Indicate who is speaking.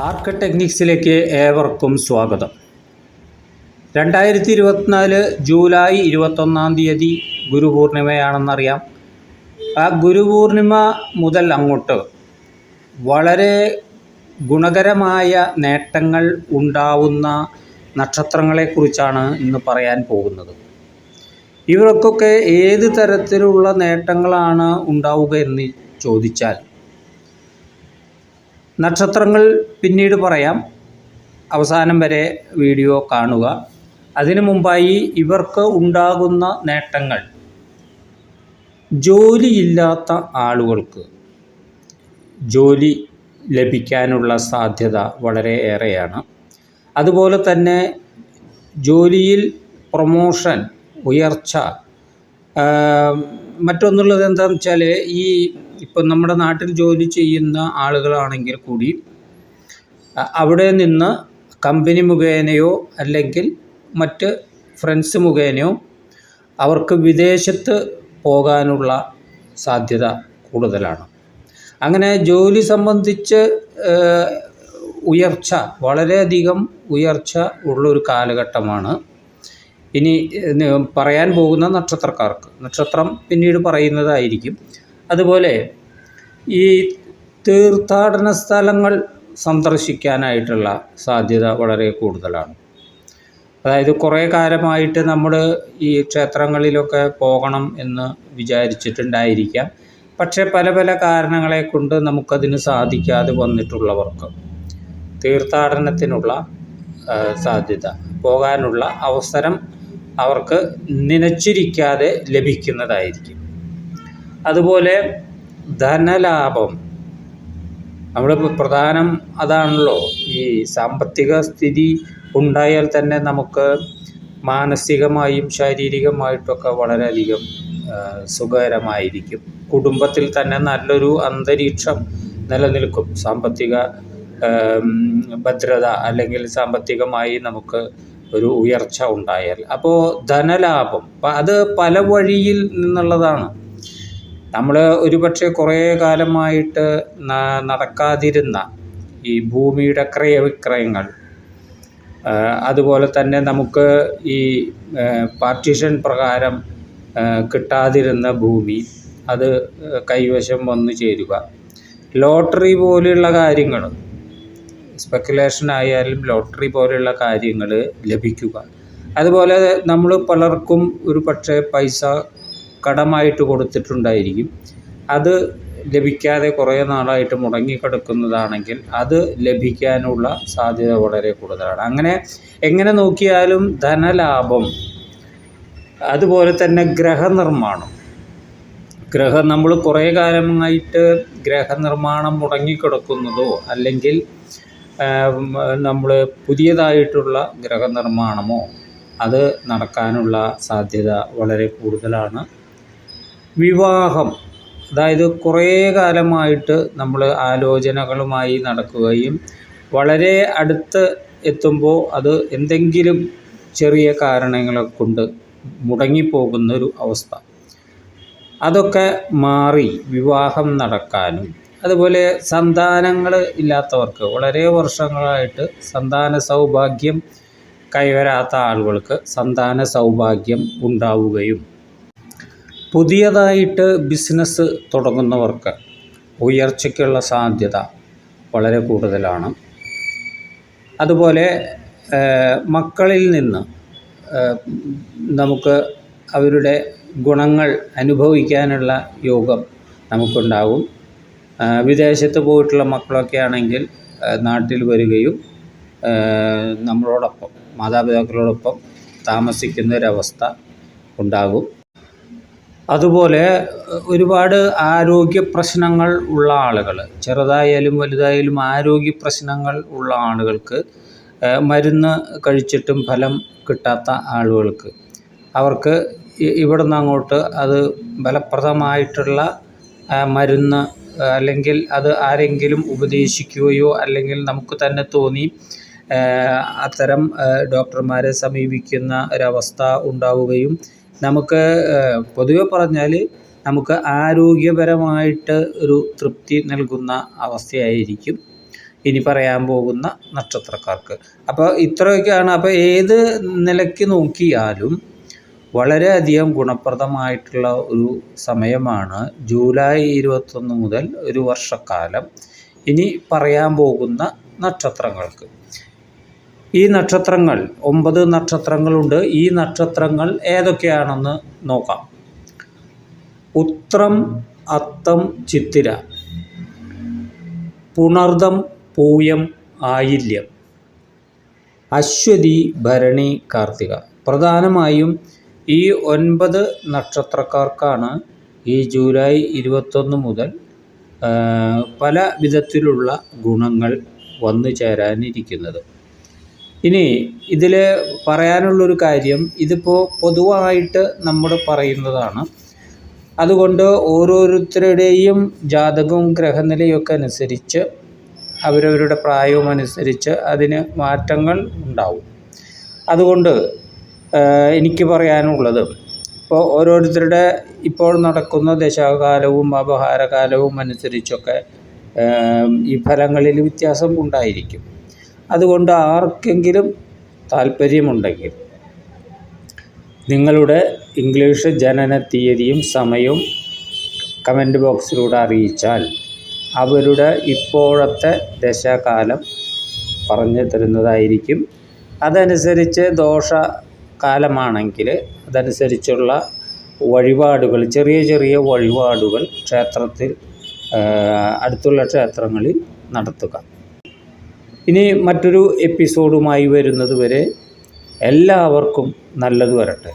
Speaker 1: ആർക്ക് ടെക്നിക്സിലേക്ക് ഏവർക്കും സ്വാഗതം. രണ്ടായിരത്തി ഇരുപത്തിനാല് ജൂലൈ ഇരുപത്തൊന്നാം തീയതി ഗുരുപൂർണിമയാണെന്നറിയാം. ആ ഗുരുപൂർണിമ മുതൽ അങ്ങോട്ട് വളരെ ഗുണകരമായ നേട്ടങ്ങൾ ഉണ്ടാവുന്ന നക്ഷത്രങ്ങളെക്കുറിച്ചാണ് ഇന്ന് പറയാൻ പോകുന്നത്. ഇവർക്കൊക്കെ ഏത് തരത്തിലുള്ള നേട്ടങ്ങളാണ് ഉണ്ടാവുക എന്ന് ചോദിച്ചാൽ നക്ഷത്രങ്ങൾ പിന്നീട് പറയാം. അവസാനം വരെ വീഡിയോ കാണുക. അതിനു മുമ്പായി ഇവർക്ക് ഉണ്ടാകുന്ന നേട്ടങ്ങൾ. ജോലിയില്ലാത്ത ആളുകൾക്ക് ജോലി ലഭിക്കാനുള്ള സാധ്യത വളരെ ഏറെയാണ്. അതുപോലെ തന്നെ ജോലിയിൽ പ്രൊമോഷൻ ഉയർച്ച മറ്റൊന്നുള്ളത് എന്താണെന്ന് വെച്ചാൽ ഈ ഇപ്പം നമ്മുടെ നാട്ടിൽ ജോലി ചെയ്യുന്ന ആളുകളാണെങ്കിൽ കൂടി അവിടെ നിന്ന് കമ്പനി മുഖേനയോ അല്ലെങ്കിൽ മറ്റ് ഫ്രണ്ട്സ് മുഖേനയോ അവർക്ക് വിദേശത്ത് പോകാനുള്ള സാധ്യത കൂടുതലാണ്. അങ്ങനെ ജോലി സംബന്ധിച്ച് ഉയർച്ച വളരെയധികം ഉയർച്ച ഉള്ളൊരു കാലഘട്ടമാണ്. ഇനി പറയാൻ പോകുന്ന നക്ഷത്രക്കാർക്ക് നക്ഷത്രം പിന്നീട് പറയുന്നതായിരിക്കും. അതുപോലെ ഈ തീർത്ഥാടന സ്ഥലങ്ങൾ സന്ദർശിക്കാനായിട്ടുള്ള സാധ്യത വളരെ കൂടുതലാണ്. അതായത് കുറേ കാലമായിട്ട് നമ്മൾ ഈ ക്ഷേത്രങ്ങളിലൊക്കെ പോകണം എന്ന് വിചാരിച്ചിട്ടുണ്ടായിരിക്കാം. പക്ഷേ പല പല കാരണങ്ങളെ കൊണ്ട് നമുക്കതിന് സാധിക്കാതെ വന്നിട്ടുള്ളവർക്ക് തീർത്ഥാടനത്തിനുള്ള സാധ്യത പോകാനുള്ള അവസരം അവർക്ക് നനച്ചിരിക്കാതെ ലഭിക്കുന്നതായിരിക്കും. അതുപോലെ ധനലാഭം. നമ്മൾ പ്രധാനം അതാണല്ലോ. ഈ സാമ്പത്തിക സ്ഥിതി ഉണ്ടായാൽ തന്നെ നമുക്ക് മാനസികമായും ശാരീരികമായിട്ടൊക്കെ വളരെയധികം സുഖകരമായിരിക്കും. കുടുംബത്തിൽ തന്നെ നല്ലൊരു അന്തരീക്ഷം നിലനിൽക്കും. സാമ്പത്തിക ഭദ്രത അല്ലെങ്കിൽ സാമ്പത്തികമായി നമുക്ക് ഒരു ഉയർച്ച ഉണ്ടായാൽ. അപ്പോൾ ധനലാഭം അത് പല വഴിയിൽ നിന്നുള്ളതാണ്. നമ്മൾ ഒരുപക്ഷെ കുറേ കാലമായിട്ട് നടക്കാതിരുന്ന ഈ ഭൂമിയുടെ ക്രയവിക്രയങ്ങൾ അതുപോലെ തന്നെ നമുക്ക് ഈ പാർട്ടിഷൻ പ്രകാരം കിട്ടാതിരുന്ന ഭൂമി അത് കൈവശം വന്നു ചേരുക. ലോട്ടറി പോലെയുള്ള കാര്യങ്ങൾ സ്പെക്കുലേഷൻ ആയാലും ലോട്ടറി പോലെയുള്ള കാര്യങ്ങൾ ലഭിക്കുക. അതുപോലെ നമ്മൾ പലർക്കും ഒരു പക്ഷേ പൈസ കടമായിട്ട് കൊടുത്തിട്ടുണ്ടായിരിക്കും. അത് ലഭിക്കാതെ കുറേ നാളായിട്ട് മുടങ്ങിക്കിടക്കുന്നതാണെങ്കിൽ അത് ലഭിക്കാനുള്ള സാധ്യത വളരെ കൂടുതലാണ്. അങ്ങനെ എങ്ങനെ നോക്കിയാലും ധനലാഭം അതുപോലെ തന്നെ ഗ്രഹനിർമ്മാണം. ഗ്രഹ നമ്മൾ കുറേ കാലമായിട്ട് ഗ്രഹനിർമ്മാണം മുടങ്ങിക്കിടക്കുന്നതോ അല്ലെങ്കിൽ നമ്മൾ പുതിയതായിട്ടുള്ള ഗ്രഹനിർമ്മാണമോ അത് നടക്കാനുള്ള സാധ്യത വളരെ കൂടുതലാണ്. വിവാഹം. അതായത് കുറേ കാലമായിട്ട് നമ്മൾ ആലോചനകളുമായി നടക്കുകയും വളരെ അടുത്ത് എത്തുമ്പോൾ അത് എന്തെങ്കിലും ചെറിയ കാരണങ്ങളെ കൊണ്ട് മുടങ്ങിപ്പോകുന്നൊരു അവസ്ഥ. അതൊക്കെ മാറി വിവാഹം നടക്കാനും അതുപോലെ സന്താനങ്ങൾ ഇല്ലാത്തവർക്ക് വളരെ വർഷങ്ങളായിട്ട് സന്താന സൗഭാഗ്യം കൈവരാത്ത ആളുകൾക്ക് സന്താന സൗഭാഗ്യം ഉണ്ടാവുകയും പുതിയതായിട്ട് ബിസിനസ് തുടങ്ങുന്നവർക്ക് ഉയർച്ചയ്ക്കുള്ള സാധ്യത വളരെ കൂടുതലാണ്. അതുപോലെ മക്കളിൽ നിന്ന് നമുക്ക് അവരുടെ ഗുണങ്ങൾ അനുഭവിക്കാനുള്ള യോഗം നമുക്കുണ്ടാകും. വിദേശത്ത് പോയിട്ടുള്ള മക്കളൊക്കെ ആണെങ്കിൽ നാട്ടിൽ വരികയും നമ്മളോടൊപ്പം മാതാപിതാക്കളോടൊപ്പം താമസിക്കുന്ന ഒരവസ്ഥ ഉണ്ടാകും. അതുപോലെ ഒരുപാട് ആരോഗ്യ പ്രശ്നങ്ങൾ ഉള്ള ആളുകൾ ചെറുതായാലും വലുതായാലും ആരോഗ്യ പ്രശ്നങ്ങൾ ഉള്ള ആളുകൾക്ക് മരുന്ന് കഴിച്ചിട്ടും ഫലം കിട്ടാത്ത ആളുകൾക്ക് അവർക്ക് ഇവിടെ നിന്ന് അങ്ങോട്ട് അത് ഫലപ്രദമായിട്ടുള്ള മരുന്ന് അല്ലെങ്കിൽ അത് ആരെങ്കിലും ഉപദേശിക്കുകയോ അല്ലെങ്കിൽ നമുക്ക് തന്നെ തോന്നി അത്തരം ഡോക്ടർമാരെ സമീപിക്കുന്ന ഒരവസ്ഥ ഉണ്ടാവുകയും നമുക്ക് പൊതുവെ പറഞ്ഞാൽ നമുക്ക് ആരോഗ്യപരമായിട്ട് ഒരു തൃപ്തി നൽകുന്ന അവസ്ഥയായിരിക്കും ഇനി പറയാൻ പോകുന്ന നക്ഷത്രക്കാർക്ക്. അപ്പോൾ ഇത്രയൊക്കെയാണ്. അപ്പോൾ ഏത് നിലയ്ക്ക് നോക്കിയാലും വളരെയധികം ഗുണപ്രദമായിട്ടുള്ള ഒരു സമയമാണ് ജൂലൈ ഇരുപത്തൊന്ന് മുതൽ ഒരു വർഷക്കാലം ഇനി പറയാൻ പോകുന്ന നക്ഷത്രങ്ങൾക്ക്. ഈ നക്ഷത്രങ്ങൾ ഒമ്പത് നക്ഷത്രങ്ങളുണ്ട്. ഈ നക്ഷത്രങ്ങൾ ഏതൊക്കെയാണെന്ന് നോക്കാം. ഉത്രം അത്തം ചിത്തിര. പുണർദം പൂയം ആയില്യം. അശ്വതി ഭരണി കാർത്തിക. പ്രധാനമായും ഈ ഒൻപത് നക്ഷത്രക്കാർക്കാണ് ഈ ജൂലൈ ഇരുപത്തൊന്ന് മുതൽ പല വിധത്തിലുള്ള ഗുണങ്ങൾ വന്നു ചേരാനിരിക്കുന്നത് ഇനി ഇതിൽ പറയാനുള്ളൊരു കാര്യം ഇതിപ്പോൾ പൊതുവായിട്ട് നമ്മൾ പറയുന്നതാണ്. അതുകൊണ്ട് ഓരോരുത്തരുടെയും ജാതകവും ഗ്രഹനിലയൊക്കെ അനുസരിച്ച് അവരവരുടെ പ്രായവും അനുസരിച്ച് അതിന് മാറ്റങ്ങൾ ഉണ്ടാവും. അതുകൊണ്ട് എനിക്ക് പറയാനുള്ളത് ഇപ്പോൾ ഓരോരുത്തരുടെ ഇപ്പോൾ നടക്കുന്ന ദശാകാലവും അപഹാരകാലവും അനുസരിച്ചൊക്കെ ഈ ഫലങ്ങളിൽ വ്യത്യാസം ഉണ്ടായിരിക്കും. അതുകൊണ്ട് ആർക്കെങ്കിലും താല്പര്യമുണ്ടെങ്കിൽ നിങ്ങളുടെ ഇംഗ്ലീഷ് ജനന തീയതിയും സമയവും കമന്റ് ബോക്സിലൂടെ അറിയിച്ചാൽ അവരുടെ ഇപ്പോഴത്തെ ദശാകാലം പറഞ്ഞു തരുന്നതായിരിക്കും. അതനുസരിച്ച് ദോഷ കാലമാണെങ്കിൽ അതനുസരിച്ചുള്ള വഴിപാടുകൾ ചെറിയ ചെറിയ വഴിപാടുകൾ ക്ഷേത്രത്തിൽ അടുത്തുള്ള ക്ഷേത്രങ്ങളിൽ നടത്തുക. ഇനി മറ്റൊരു എപ്പിസോഡുമായി വരുന്നത് വരെ എല്ലാവർക്കും നല്ലത് വരട്ടെ.